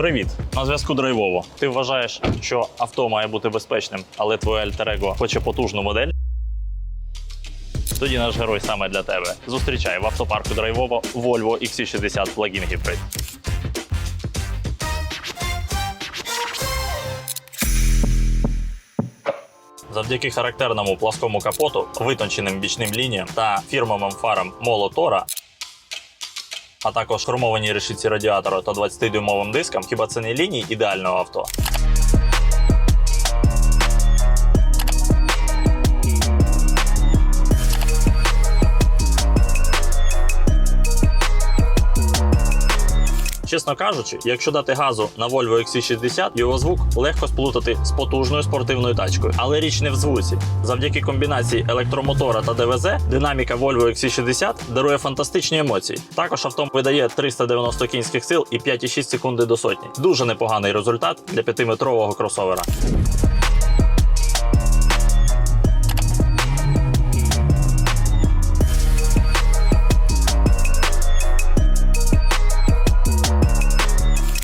Привіт, на зв'язку драйвово. Ти вважаєш, що авто має бути безпечним, але твоє альтер-его хоче потужну модель? Тоді наш герой саме для тебе. Зустрічай в автопарку драйвово Volvo XC60 Plug-in Hybrid. Завдяки характерному пласкому капоту, витонченим бічним лініям та фірмовим фарам Молотора, а також хромовані решітці радіатора та 20-дюймовим диском, хіба це не лінії ідеального авто? Чесно кажучи, якщо дати газу на Volvo XC60, його звук легко сплутати з потужною спортивною тачкою. Але річ не в звуці. Завдяки комбінації електромотора та ДВЗ, динаміка Volvo XC60 дарує фантастичні емоції. Також авто видає 390 кінських сил і 5,6 секунди до сотні. Дуже непоганий результат для 5-метрового кросовера.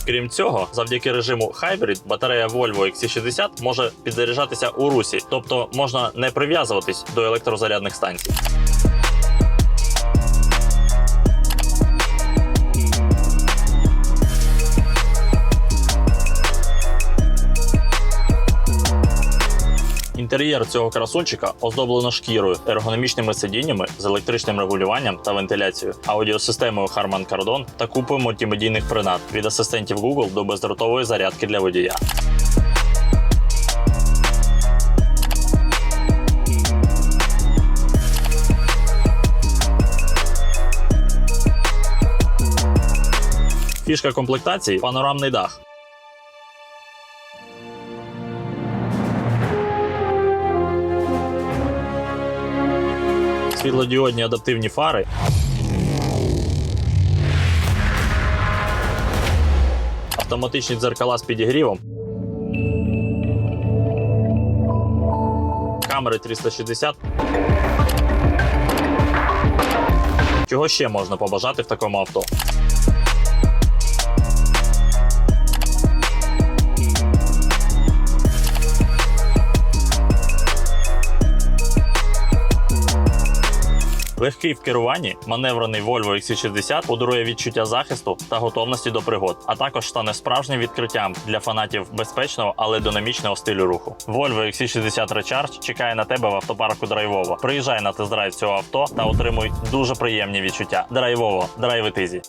Крім цього, завдяки режиму Hybrid, батарея Volvo XC60 може підзаряджатися у русі, тобто можна не прив'язуватись до електрозарядних станцій. Інтер'єр цього красунчика оздоблено шкірою, ергономічними сидіннями з електричним регулюванням та вентиляцією, аудіосистемою Harman Kardon та купою мультимедійних принад від асистентів Google до бездротової зарядки для водія. Фішка комплектації панорамний дах. Світлодіодні адаптивні фари. Автоматичні дзеркала з підігрівом. Камери 360. Чого ще можна побажати в такому авто? Легкий в керуванні, маневрений Volvo XC60 подарує відчуття захисту та готовності до пригод, а також стане справжнім відкриттям для фанатів безпечного, але динамічного стилю руху. Volvo XC60 Recharge чекає на тебе в автопарку Драйвово. Приїжджай на тест-драйв цього авто та отримуй дуже приємні відчуття. Драйвово, драйви тизі.